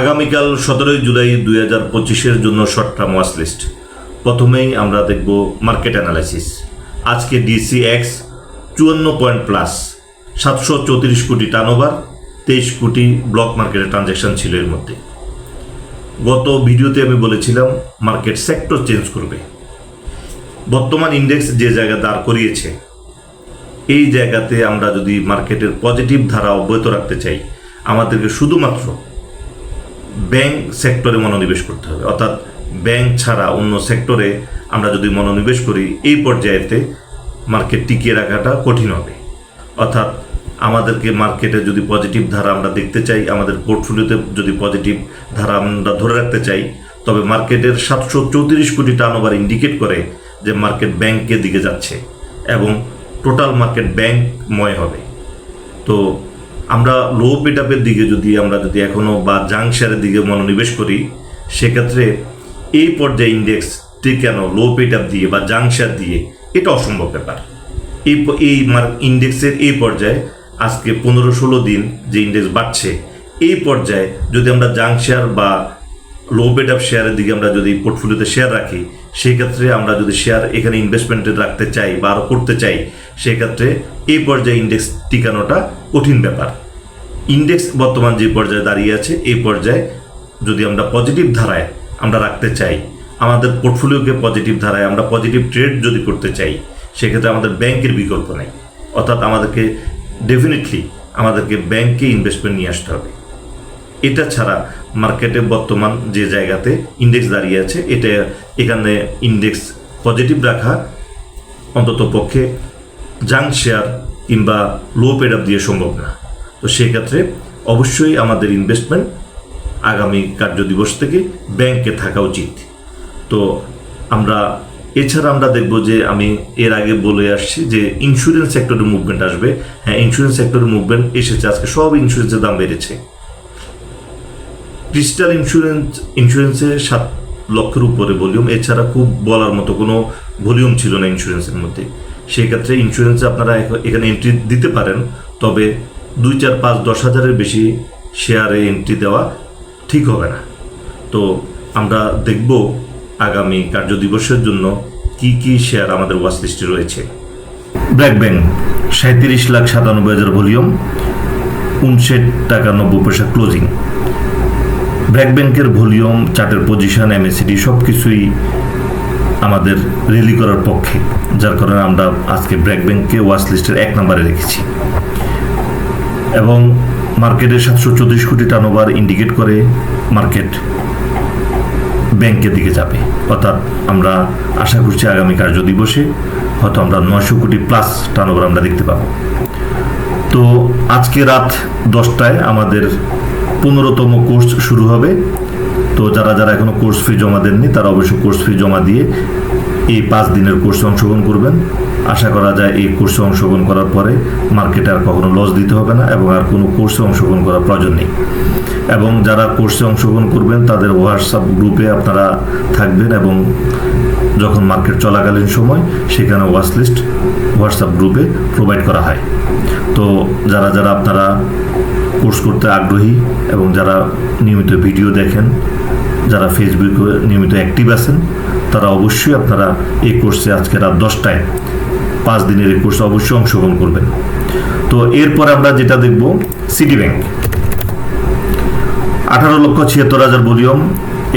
আগামীকাল সতেরোই জুলাই দুই হাজার পঁচিশের জন্য শর্ট টার্ম ওয়াচ লিস্ট প্রথমেই আমরা দেখব মার্কেট অ্যানালাইসিস আজকে ডিসি এক্স চুয়ান্ন পয়েন্ট প্লাস সাতশো চৌত্রিশ কোটি টার্নওভার তেইশ কোটি ব্লক মার্কেটে ট্রানজ্যাকশন ছিল এর মধ্যে। গত ভিডিওতে আমি বলেছিলাম মার্কেট সেক্টর চেঞ্জ করবে। বর্তমান ইন্ডেক্স যে জায়গা দাঁড় করিয়েছে, এই জায়গাতে আমরা যদি মার্কেটের পজিটিভ ধারা অব্যাহত রাখতে চাই, আমাদেরকে শুধুমাত্র ব্যাংক সেক্টরে মনোনিবেশ করতে হবে। অর্থাৎ ব্যাংক ছাড়া অন্য সেক্টরে আমরা যদি মনোনিবেশ করি, এই পর্যায়েতে মার্কেট টিকিয়ে রাখাটা কঠিন হবে। অর্থাৎ আমাদেরকে মার্কেটে যদি পজিটিভ ধারা আমরা দেখতে চাই, আমাদের পোর্টফোলিওতে যদি পজিটিভ ধারা আমরা ধরে রাখতে চাই, তবে মার্কেটের সাতশো চৌত্রিশ কোটি টার্নওভার ইন্ডিকেট করে যে মার্কেট ব্যাংকের দিকে যাচ্ছে এবং টোটাল মার্কেট ব্যাংকময় হবে। তো আমরা লো পেটাপের দিকে যদি আমরা যদি এখনও বা জাঙ্ক শেয়ারের দিকে মনোনিবেশ করি, সেক্ষেত্রে এই পর্যায়ে ইন্ডেক্স ঠিক কেন লো পেটাপ দিয়ে বা জাঙ্ক শেয়ার দিয়ে, এটা অসম্ভব ব্যাপার। এই এই ইন্ডেক্সের এই পর্যায়ে আজকে পনেরো ষোলো দিন যে ইন্ডেক্স বাড়ছে, এই পর্যায়ে যদি আমরা জাঙ্ক শেয়ার বা লো অফ শেয়ারের দিকে আমরা যদি পোর্টফোলিওতে শেয়ার রাখি সেই ক্ষেত্রে আমরা যদি শেয়ার এখানে ইনভেস্টমেন্টে রাখতে চাই বা আরও করতে চাই সেক্ষেত্রে এই পর্যায়ে ইন্ডেক্স টিকানোটা কঠিন ব্যাপার। ইন্ডেক্স বর্তমান যে পর্যায়ে দাঁড়িয়ে আছে, এই পর্যায়ে যদি আমরা পজিটিভ ধারায় আমরা রাখতে চাই, আমাদের পোর্টফোলিওকে পজিটিভ ধারায় আমরা পজিটিভ ট্রেড যদি করতে চাই সেক্ষেত্রে আমাদের ব্যাংকের বিকল্প নেই। অর্থাৎ আমাদেরকে ডেফিনেটলি আমাদেরকে ব্যাংকে ইনভেস্টমেন্ট নিয়ে আসতে হবে। এটা ছাড়া মার্কেটে বর্তমান যে জায়গাতে ইন্ডেক্স দাঁড়িয়ে আছে, এটা এখানে ইন্ডেক্স পজিটিভ রাখা অন্তত পক্ষে জাঙ্ক শেয়ার কিংবা লো পেড আপ দিয়ে সম্ভব না। তো সেক্ষেত্রে অবশ্যই আমাদের ইনভেস্টমেন্ট আগামী কার্য দিবস থেকে ব্যাংকে থাকা উচিত। তো আমরা, এছাড়া আমরা দেখব যে আমি এর আগে বলে আসছি যে ইন্স্যুরেন্স সেক্টরের মুভমেন্ট আসবে। হ্যাঁ ইন্স্যুরেন্স সেক্টরের মুভমেন্ট এসেছে, আজকে সব ইন্স্যুরেন্সের দাম বেড়েছে। ক্রিস্টাল ইন্স্যুরেন্স ইন্স্যুরেন্সে সাত লক্ষের উপরে ভলিউম এছাড়া খুব বলার মতো কোনো ভলিউম ছিল না ইন্স্যুরেন্সের মধ্যে। সেই ক্ষেত্রে ইন্স্যুরেন্সে আপনারা এখানে এন্ট্রি দিতে পারেন, তবে দুই চার পাঁচ দশ হাজারের বেশি শেয়ারে এন্ট্রি দেওয়া ঠিক হবে না। তো আমরা দেখব আগামী কার্য দিবসের জন্য কি কি শেয়ার আমাদের ওয়াচ লিস্টে রয়েছে। ব্ল্যাক ব্যাংক সাঁত্রিশ লাখ সাতানব্বই হাজার ভলিউম উনষাট টাকা নব্বই পয়সা ক্লোজিং ব্র্যাক ব্যাংকের ভলিউম, চার্টের পজিশন এমএসিডি সব কিছুই আমাদের রেলি করার পক্ষে। যার কারণে আমরা আজকে ব্র্যাক ব্যাংককে ওয়াচ লিস্টের এক নম্বরে রেখেছি। এবং মার্কেটের সাতশো চৌত্রিশ কোটি টার্নওভার ইন্ডিকেট করে মার্কেট ব্যাংকের দিকে যাবে। অর্থাৎ আমরা আশা করছি আগামী কার্য দিবসে হয়তো আমরা নয়শো কোটি প্লাস টার্নওভার আমরা দেখতে পাবো। তো আজকে রাত দশটায় আমাদের পনেরোতম কোর্স শুরু হবে। তো যারা যারা এখনও কোর্স ফি জমা দেননি, তারা অবশ্যই কোর্স ফি জমা দিয়ে এই পাঁচ দিনের কোর্সে অংশগ্রহণ করবেন। আশা করা যায় এই কোর্সে অংশগ্রহণ করার পরে মার্কেটে আর কখনো লস দিতে হবে না এবং আর কোনো কোর্সে অংশগ্রহণ করার প্রয়োজন নেই। এবং যারা কোর্সে অংশগ্রহণ করবেন, তাদের হোয়াটসঅ্যাপ গ্রুপে আপনারা থাকবেন এবং যখন মার্কেট চলাকালীন সময়, সেখানে ওয়াচ লিস্ট হোয়াটসঅ্যাপ গ্রুপে প্রোভাইড করা হয়। তো যারা যারা আপনারা কোর্স করতে আগ্রহী এবং যারা নিয়মিত ভিডিও দেখেন, যারা ফেসবুকে নিয়মিত অ্যাক্টিভ আছেন, তারা অবশ্যই আপনারা এই কোর্সে আজকে রাত দশটায় পাঁচ দিনের এই কোর্সে অবশ্যই অংশগ্রহণ করবেন। তো এরপর আমরা যেটা দেখব সিটি ব্যাংক আঠারো লক্ষ ছিয়াত্তর হাজার ভলিউম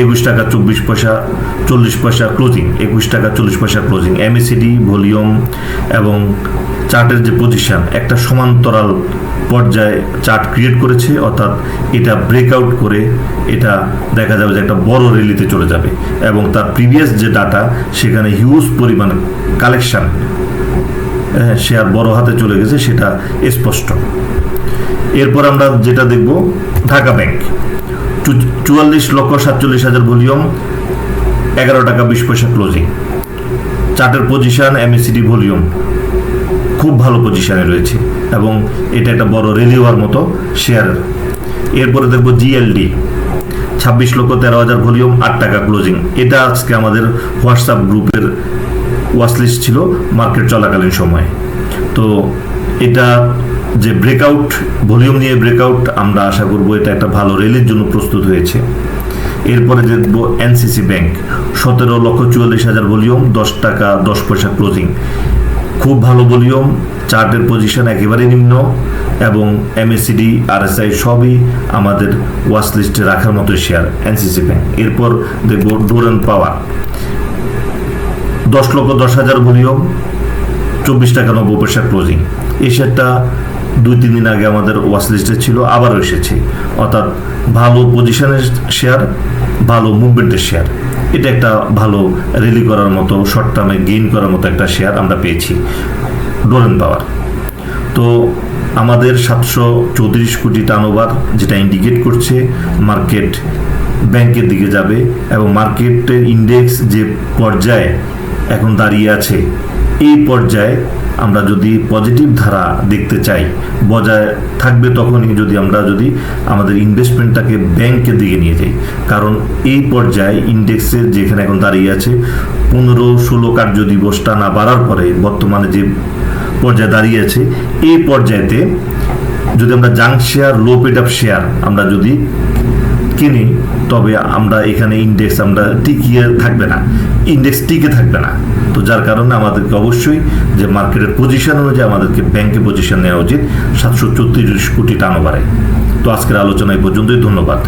একুশ টাকা চব্বিশ পয়সা, চল্লিশ পয়সা ক্লোজিং একুশ টাকা চল্লিশ পয়সা ক্লোজিং এমএসিডি ভলিউম এবং চার্টের যে পজিশন একটা সমান্তরাল পর্যায়ে চার্ট ক্রিয়েট করেছে, অর্থাৎ এটা ব্রেকআউট করে এটা দেখা যাবে যে একটা বড় রেলিতে চলে যাবে। এবং তার প্রিভিয়াস যে ডাটা সেখানে হিউজ পরিমাণ কালেকশন শেয়ার বড় হাতে চলে গেছে, সেটা স্পষ্ট। এরপর আমরা যেটা দেখব, ঢাকা ব্যাংক চুয়াল্লিশ লক্ষ সাতচল্লিশ হাজার ভলিউম, এগারো টাকা বিশ পয়সা ক্লোজিং চার্টের পজিশন এমএসিডি ভলিউম। খুব ভালো পজিশনে রয়েছে এবং এটা একটা বড় রেলি হওয়ার মতো শেয়ার এরপরে দেখব জিএলডি ছাব্বিশ লক্ষ তেরো হাজার ভলিউম, আট টাকা ক্লোজিং এটা আজকে আমাদের হোয়াটসঅ্যাপ গ্রুপের ওয়াচ লিস্ট ছিল মার্কেট চলাকালীন সময়ে। তো এটা যে ব্রেকআউট ভলিউম নিয়ে ব্রেকআউট আমরা আশা করব এটা একটা ভালো রেলের জন্য প্রস্তুত হয়েছে। এরপরে দেখব এনসিসি ব্যাংক সতেরো লক্ষ চুয়াল্লিশ হাজার ভলিউম, দশ টাকা, দশ পয়সা ক্লোজিং খুব ভালো ভলিউম, চার্টের পজিশন একেবারে নিম্ন এবং এমএসিডি আরএসআই সবই আমাদের ওয়াচ লিস্টে রাখার মতো শেয়ার এনসিসি ব্যাংক এরপর দেখব ডোরেন পাওয়ার দশ লক্ষ দশ হাজার ভলিউম, চব্বিশ টাকা নব্বই পয়সা ক্লোজিং এই শেয়ারটা দুই, তিন দিন আগে আমাদের ওয়াচ লিস্টে ছিল, আবারও এসেছে। অর্থাৎ ভালো পজিশনের শেয়ার ভালো মুভমেন্টের শেয়ার এটা একটা ভালো র্যালি করার মতো শর্ট টার্মে গেইন করার মতো একটা শেয়ার আমরা পেয়েছি। ডোরেন পাওয়ার তো আমাদের সাতশো চৌত্রিশ কোটি টার্নওভার যেটা ইন্ডিকেট করছে মার্কেট ব্যাংকের দিকে যাবে এবং মার্কেটের ইন্ডেক্স যে পর্যায়ে এখন দাঁড়িয়ে আছে, এই পর্যায়ে আমরা যদি পজিটিভ ধারা দেখতে চাই, বজায় থাকবে তখনই যদি আমরা যদি আমাদের ইনভেস্টমেন্টটাকে ব্যাংকের দিকে নিয়ে যাই। কারণ এই পর্যায়ে ইন্ডেক্সের যেখানে এখন দাঁড়িয়ে আছে, পনেরো ষোলো কার্য দিবসটা না বাড়ার পরে বর্তমানে যে পর্যায়ে দাঁড়িয়ে আছে, এই পর্যায়েতে যদি আমরা junk share low paid up share আমরা যদি কিনি তবে আমরা এখানে ইন্ডেক্স আমরা টিকিয়ে থাকবে না। ইন্ডেক্স টিকে থাকবে না। তো যার কারণে আমাদেরকে অবশ্যই যে মার্কেটের পজিশন অনুযায়ী আমাদেরকে ব্যাংকে পজিশন নেওয়া উচিত। সাতশো চৌত্রিশ কোটি টানো বাড়ে তো আজকের আলোচনা এই পর্যন্তই। ধন্যবাদ।